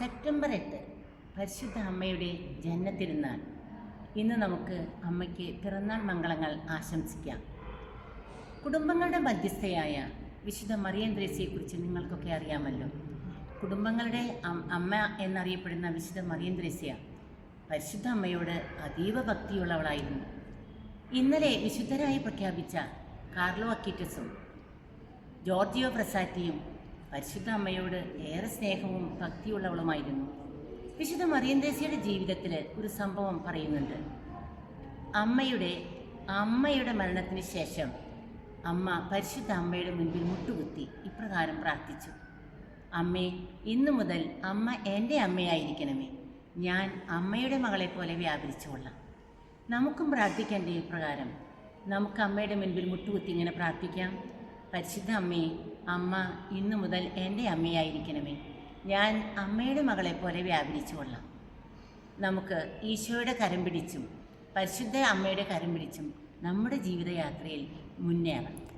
September എട്ട് പരിശുദ്ധ അമ്മയുടെ ജന്മത്തിരുന്നാൾ ഇന്ന് നമുക്ക് അമ്മയ്ക്ക് പിറന്നാൾ മംഗളങ്ങൾ ആശംസിക്കാം. കുടുംബങ്ങളുടെ മധ്യസ്ഥയായ വിശുദ്ധ മറിയന്ത്രേസിയെക്കുറിച്ച് നിങ്ങൾക്കൊക്കെ അറിയാമല്ലോ. കുടുംബങ്ങളുടെ അമ്മ എന്നറിയപ്പെടുന്ന വിശുദ്ധ മറിയന്ത്രേസ്യ പരിശുദ്ധ അമ്മയോട് അതീവ ഭക്തിയുള്ളവളായിരുന്നു. ഇന്നലെ വിശുദ്ധരായി പ്രഖ്യാപിച്ച കാർലോ അക്കിറ്റസും ജോർജിയോ പ്രസാറ്റിയും പരിശുദ്ധ അമ്മയോട് ഏറെ സ്നേഹവും ഭക്തിയുള്ളവളുമായിരുന്നു. വിശുദ്ധ മറിയന്തേസിയുടെ ജീവിതത്തിൽ ഒരു സംഭവം പറയുന്നുണ്ട്. അമ്മയുടെ അമ്മയുടെ മരണത്തിന് ശേഷം അമ്മ പരിശുദ്ധ അമ്മയുടെ മുൻപിൽ മുട്ടുകുത്തി ഇപ്രകാരം പ്രാർത്ഥിച്ചു. അമ്മേ ഇന്നു മുതൽ അമ്മ എന്റെ അമ്മയായിരിക്കണമേ. ഞാൻ അമ്മയുടെ മകളെ പോലെ വ്യാപരിച്ചുകൊള്ളാം. നമുക്കും പ്രാർത്ഥിക്കേണ്ട ഇപ്രകാരം? നമുക്ക് അമ്മയുടെ മുൻപിൽ മുട്ടുകുത്തി ഇങ്ങനെ പ്രാർത്ഥിക്കാം. പരിശുദ്ധ അമ്മേ അമ്മ ഇന്നു മുതൽ എന്റെ അമ്മയായിരിക്കണമേ. ഞാൻ അമ്മയുടെ മകളെ പോലെ വ്യാപരിച്ചു കൊള്ളാം. നമുക്ക് ഈശോയുടെ കരം പിടിച്ചും പരിശുദ്ധ അമ്മയുടെ കരം പിടിച്ചും നമ്മുടെ ജീവിതയാത്രയിൽ മുന്നേറാം.